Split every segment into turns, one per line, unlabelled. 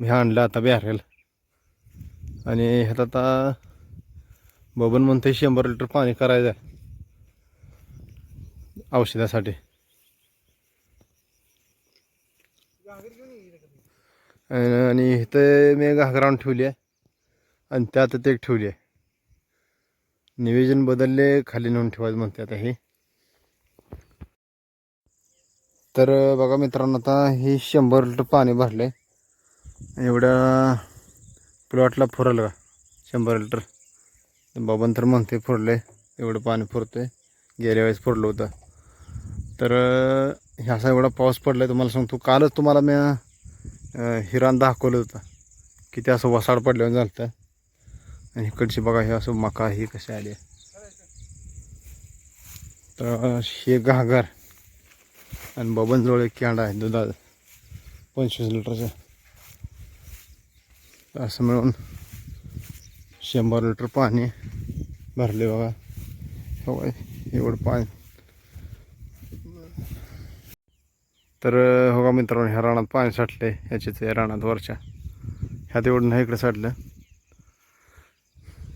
मी आणलं आता बॅरेल. आणि ह्यात आता बबन म्हणते शंभर लिटर पाणी करायचं आहे औषधासाठी. आणि इथं मी घागरावून ठेवली आहे. आणि त्यात एक ठेवली आहे. नियोजन बदलले खाली नेऊन ठेवायचं म्हणते आता हे. तर बघा मित्रांनो आता हे शंभर लिटर पाणी भरले एवढ्या प्लॉटला फुरल का? शंभर लिटर. बाबां तर म्हणते आहे एवढं पाणी फुरतंय गेल्या वेळेस फुरलं होतं. तर ह्याचा असा एवढा पाऊस पडला आहे तुम्हाला सांगतो कालच तुम्हाला मी हिरान दाखवलं होतं. की ते असं वसाड पडल्यावर झालं होतं. आणि इकडची बघा हे असं मका ही कशी आली आहे. तर हे घागर. आणि बबनजवळ एक कॅन्ड आहे दुधाचं. पंचवीस लिटरचं. असं मिळून शंभर लिटर पाणी भरले बघा. हो बाई, एवढं पाणी. तर हो का मित्रांनो ह्या रानात पाणी साठले ह्याच्याच या रानात वरच्या. ह्यात एवढं नाही इकडे साठलं.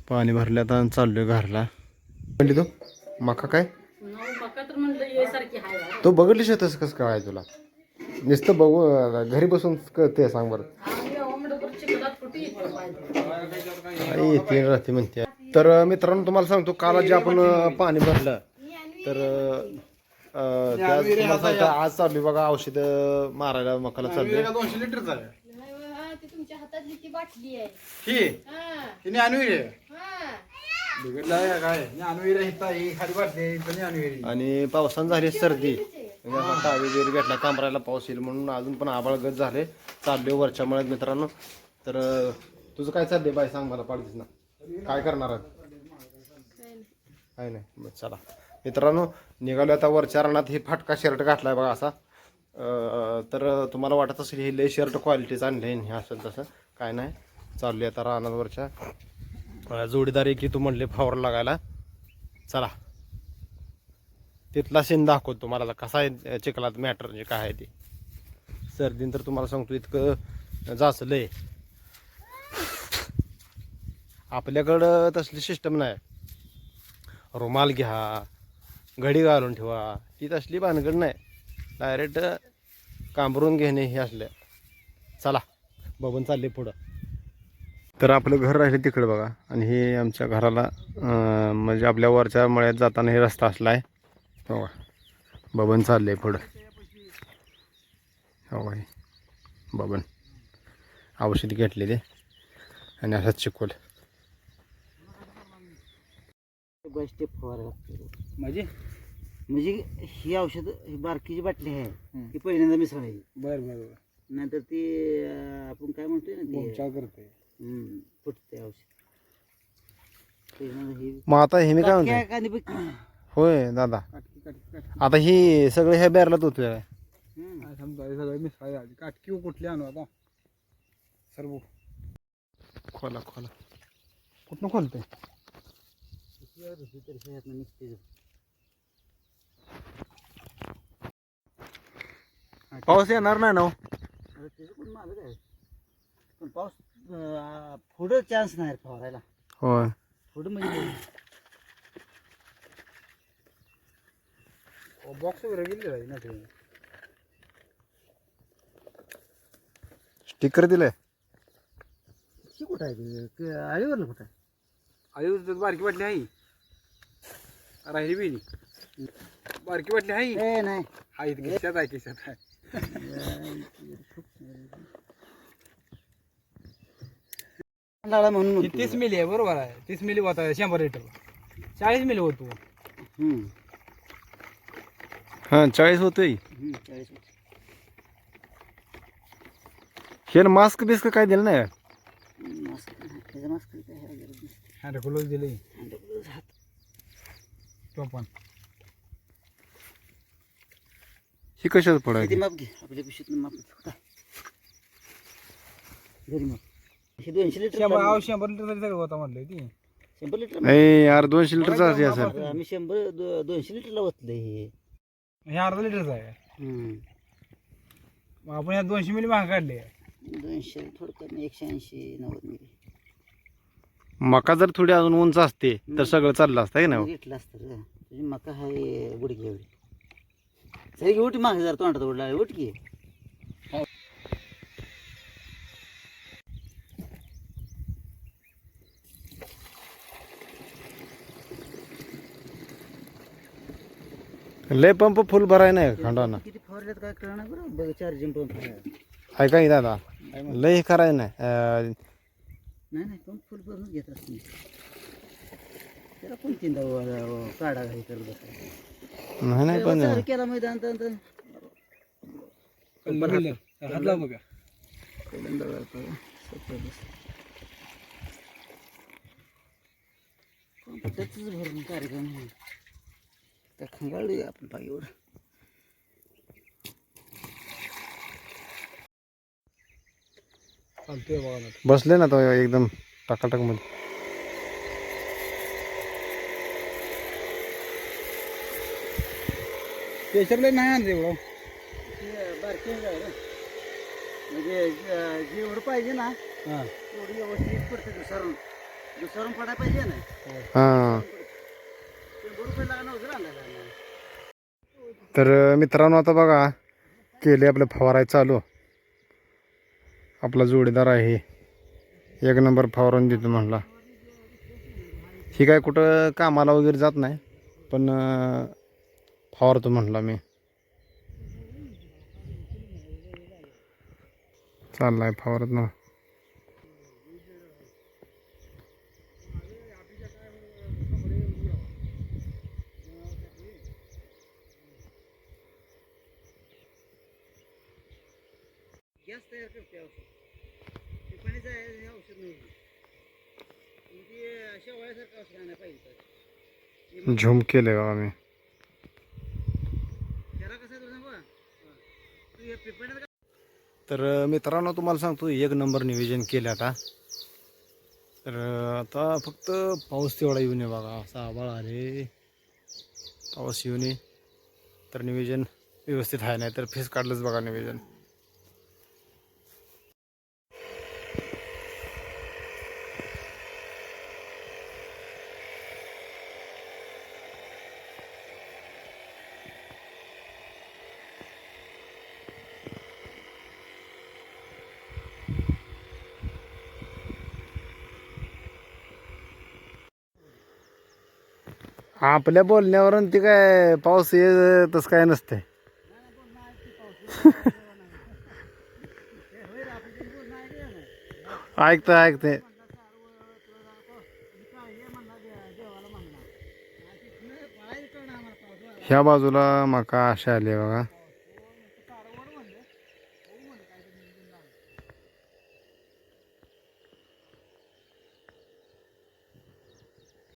पाणी भरले आता चाललोय घरला. म्हणली तो मका काय?
हाय.
तो बघितली शेतस कसं काय तुला? नुसतं बघू घरी बसून क- ते सांग बरं
आम्ही ओमडोबर चिखलात कुठे येतो पाहिजे
आई येते राहते म्हणते. तर मित्रांनो तुम्हाला सांगतो काल जे आपण पाणी भरलं तर अं, त्यात तुम्हाला सांगतो, आज चालू बघा औषध मारायला मकाला चालू.
दोनशे लिटरचा आहे
हा ती तुमच्या हातातली ती बाटली आहे.
ही?
हा.
ही ज्ञानवीर आहे.
हा.
बिघडला आहे काय? ज्ञानवीर आहे इथं ही खाली वाटते इथं ज्ञानवीर आहे.
आणि पावसानं झाली सर्दी. म्हणजे भेटला कांबरायला पाऊस येईल म्हणून अजून पण आबाळ गत झाले. चालले वरच्या मळ्यात मित्रांनो. तर तुझं काय चाललंय? बाय सांग मला पाडतीस ना. काय करणार आहे? काय नाही. मग चला. मित्रांनो निघालो आता वरच्या रानात. हे फाटका शर्ट घातलाय बघा असा. अं, तर तुम्हाला वाटत असेल हे लय शर्ट क्वालिटीचं आणलं हे असेल तसं. काय नाही. चालले आता रानात वरच्या. अं, जोडीदार एक तू म्हणले फावर लागायला. चला. तिथला सीन दाखवतो तुम्हाला आता कसा आहे चिखलात मॅटर म्हणजे काय आहे ते. सर्दीन तर तुम्हाला सांगतो इतकं जाचलंय आपल्याकडं तसली सिस्टम नाही. रुमाल घ्या घडी घालून ठेवा ती तसली भानगड नाही. डायरेक्ट कांबरून घेणे हे असले. चला बबन चालले पुढं. तर आपलं घर राहिलं तिकडं बघा. आणि हे आमच्या घराला म्हणजे आपल्या वरच्या मळ्यात जाताना हे रस्ता असला आहे हो का? बबन चाललंय पुढं. हो हे. बबन. औषध घेतलेले. आणि असं चिकोल.
स्टेप फवारा लागतो.
म्हणजे?
म्हणजे ही औषध ही बारकी जी बाटली आहे
हम्म.
ती पहिल्यांदा मिसळायची
बर बर बर.
नंतर ती अं, आपण काय म्हणतोय ना ती
करते
हम्म, फुटते औषध. ही
मग आता हे मी काय
काय
म्हणतो
कांदी बघ
होय दादा.
काटकी काटकी काटकी.
आता ही सगळं ह्या बॅरलाच होतं
हम्म.
काय समजा हे सगळं मिसळायचं आधी. काटकी कुठली आणू आता? सर्व.
खोला खोला.
कुठनं खोलते
पाऊस येणार नाही ना हो.
पण पाऊस पुढं चान्स नाही फवारायला.
होय.
पुढं म्हणजे
बॉक्स वगैरे गेलेला आहे ना ते.
स्टिकर दिलंय?
ती कुठं आहे ते? आळीवरलं कुठं? आहे
बारकी वाटली आहे. राहिली बी नाही. बारकी वाटली आहे
ए नाही
आहे खिशात आहे खिशात आहे
म्हणून.
तीस मिली आहे बरोबर आहे तीस मिली होता शंभर लिटर चाळीस मिली होतो
हम्म.
हां चाळीस होतोय
चाळीस.
हे मास्क बिस्क काय दिलं नाही
मास्क. त्याचं मास्क
दिले
ते
पण.
ही कशात
किती
पडायची
माप घे? आपल्या पिशवीतनं माप घे. घरी माप. हे दोनशे लिटर
शंभर लिटर तरी सगळं होता म्हणलं ती.
शंभर लिटर
यार दोनशे लिटरचा असेल.
आम्ही शंभर दो- दोनशे लिटरला ओतले हे.
हे अर्धा लिटरचं आहे.
हम्म.
मग आपण या दोनशे मिली महाग काढले
दोनशे थोडक्यात एकशे ऐंशी नव्वद मिली.
मका जर थोडी अजून उंच असते तर सगळं चाललं असतं है ना
घेतलं असतं रे. तुझी मका आहे गुडघे एवढी. सरी उठ मागे जर तोंडात उडला उठ की.
लय पंप फुल भराय नाही खंडाना?
किती फवारल्यात काय कळणार बरं? बघ चार्जिंग पंप आहे.
दादा
काय म्हणतो?
लय करायचं नाही. अं,
नाही नाही पंप फुल भरून घेत असते त्याला कोण तीनदा व- काढा घाई करत बसायचं
नाही नाही पण
केला मैदान तर
बघा
पहिल्यांदा. त्याच भरून कार्यक्रम. त्या खंगाळूया आपण पायीवर
चालतोय बघा ना
बसले ना तो एकदम
टाकाटाकमध्ये. नाही आणलं एवढं.
आहे. म्हणजे जे- जेवढं पाहिजे ना
हां.
तेवढं व्यवस्थित पडते दुसरून दुसरून पडायला पाहिजे ना.
हां. तर मित्रांनो आता बघा केले आपलं फवाराय चालू. आपला जोडीदार आहे. एक नंबर फवारून देतो म्हणला. ही काय कुठं कामाला वगैरे जात नाही पण फवारतो म्हणला मी. चाललाय फवारत ना.
औषध. ते आहे, हे औषध नाही. ते अशा वयासारखं औषध आणायला पाहिजे.
झूम केले बघा मी.
त्याला कसं आहे तुला सांगू का? तू हे पिपण्यात का
तर मित्रांनो तुम्हाला सांगतो एक नंबर नियोजन केलं आता. तर आता फक्त पाऊस तेवढा येऊन ये बघा असा आभाळ आले पाऊस येऊन ये तर नियोजन व्यवस्थित आहे नाही तर फेस काढलंच बघा नियोजन आपल्या बोलण्यावरून ती काय पाऊस ये तसं काय नसतंय. ऐकतं ऐकते ह्या बाजूला मका अशा आली बघा.